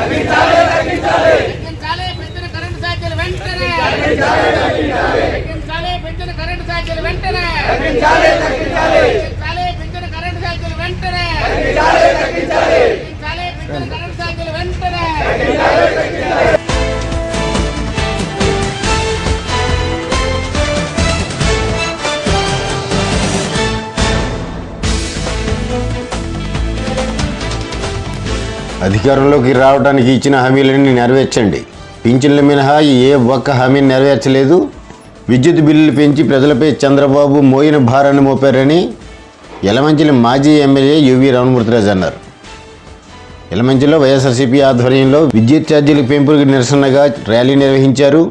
తగ్గించాలి పెంచిన కరెంటు ఛార్జీలు వెంటనే. తగ్గించాలి పెంచిన కరెంటు ఛార్జీలు వెంటనే. తగ్గించాలి పెంచిన కరెంటు ఛార్జీలు వెంటనే. అధికారంలోకి రావడానికి ఇచ్చిన హామీలన్నీ నెరవేర్చండి. పింఛన్ల మినహా ఏ ఒక్క హామీని నెరవేర్చలేదు. విద్యుత్ బిల్లులు పెంచి ప్రజలపై చంద్రబాబు మోయిన భారాన్ని మోపారని యలమంచిలి మాజీ ఎమ్మెల్యే యువి రామమూర్తిరాజు అన్నారు. యలమంచిలో వైఎస్ఆర్సీపీ ఆధ్వర్యంలో విద్యుత్ ఛార్జీల పెంపులకు నిరసనగా ర్యాలీ నిర్వహించారు.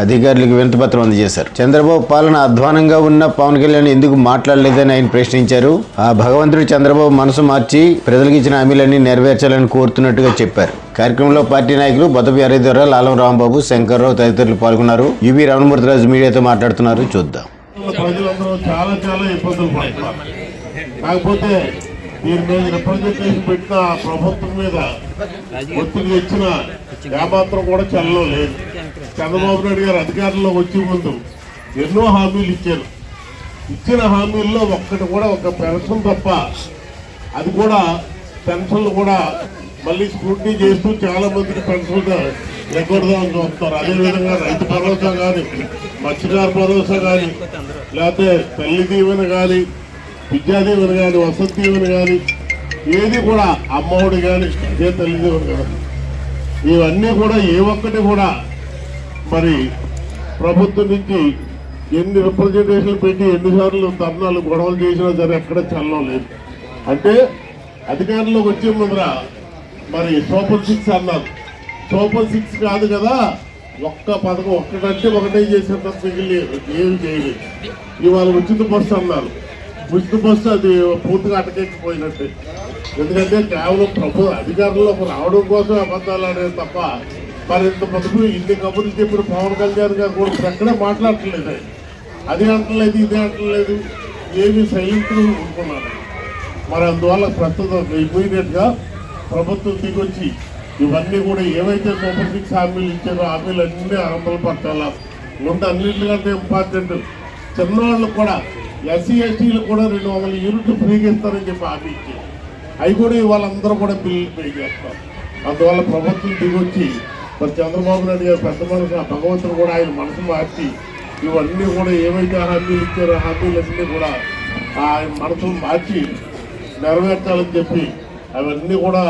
అధికారులకు వినతిపత్రం అందజేశారు. చంద్రబాబు పాలన అధ్వానంగా ఉన్న పవన్ కళ్యాణ్ ఎందుకు మాట్లాడలేదని ఆయన ప్రశ్నించారు. ఆ భగవంతుడు చంద్రబాబు మనసు మార్చి ప్రజలకు ఇచ్చిన హామీలన్నీ నెరవేర్చాలని కోరుతున్నట్టుగా చెప్పారు. కార్యక్రమంలో పార్టీ నాయకులు బతపి అరేదొర లాలం రాంబాబు శంకర్రావు తదితరులు పాల్గొన్నారు. యువి రామమూర్తిరాజు మీడియాతో మాట్లాడుతున్నారు. చూద్దాం. ప్రజలందరూ చాలా చాలా ఇబ్బందులు పడుతున్నారు. కాకపోతే దీని మీద రిప్రజెంటేషన్ పెట్టిన ఆ ప్రభుత్వం మీద ఒత్తిడి తెచ్చిన ఏమాత్రం కూడా చల్లలో లేదు. చంద్రబాబు నాయుడు గారు అధికారంలో వచ్చే ముందు ఎన్నో హామీలు ఇచ్చారు. ఇచ్చిన హామీల్లో ఒక్కటి కూడా ఒక పెన్షన్ తప్ప అది కూడా పెన్షన్లు కూడా మళ్ళీ స్క్రూటినీ చేస్తూ చాలా మందికి పెన్షన్ ఎగ్గొడదామని చూస్తారు. అదేవిధంగా రైతు భరోసా కానీ మత్స్యకార భరోసా కానీ లేకపోతే తల్లి దీవెన కానీ విద్యా కానీ వసతి దీవెన కానీ ఏది కూడా అమ్మఒడి కానీ అదే తల్లిదేవుడు కానీ ఇవన్నీ కూడా ఏ ఒక్కటి కూడా మరి ప్రభుత్వం నుంచి ఎన్ని రిప్రజెంటేషన్లు పెట్టి ఎన్నిసార్లు ధర్నాలు గొడవలు చేసినా సరే ఎక్కడ చల్లడం లేదు. అంటే అధికారంలోకి వచ్చే ముందర మరి సూపర్ సిక్స్ అన్నారు. సూపర్ సిక్స్ కాదు కదా ఒక్క పథకం ఒక్కటంటే ఒకటే చేసేంత మిగిలి ఏమి చేయలేదు. ఇవాళ ఉచిత బస్సు అన్నారు. ఉచిత బస్సు అది పూర్తిగా అటకెక్కిపోయినట్టే. ఎందుకంటే కేవలం ప్రభు అధికారంలోకి రావడం కోసం అబద్ధాలు ఆడేది తప్ప మరి ఇంత మటుకు ఇన్ని కబుర్లు చెప్పిన పవన్ కళ్యాణ్ గారు కూడా ఇప్పుడు ఎక్కడే మాట్లాడట్లేదు అది అంటలేదు ఇది అంటలేదు ఏమి సైలెంట్ ఉంటున్నారు మరి అందువల్ల ప్రస్తుతం ఇమీడియట్గా ప్రభుత్వం దిగొచ్చి ఇవన్నీ కూడా ఏవైతే సూపర్ సిక్స్ హామీలు ఇచ్చారో హామీలు అన్నీ అమలు పరచాలా? ముందు అన్నింటికంటే ఇంపార్టెంట్ చిన్నవాళ్ళు కూడా ఎస్సీ ఎస్టీలు కూడా రెండు వందల యూనిట్లు ఫ్రీగా ఇస్తారని చెప్పి హామీ ఇచ్చారు. అవి కూడా వాళ్ళందరూ కూడా బిల్లులు పే చేస్తారు. అందువల్ల ప్రభుత్వం దిగొచ్చి మరి చంద్రబాబు నాయుడు గారు పెద్ద మనసు ఆ భగవంతుడు కూడా ఆయన మనసు మార్చి ఇవన్నీ కూడా ఏవైతే హామీలు ఇచ్చారో హామీలన్నీ కూడా ఆయన మనసును మార్చి నెరవేర్చాలని చెప్పి అవన్నీ కూడా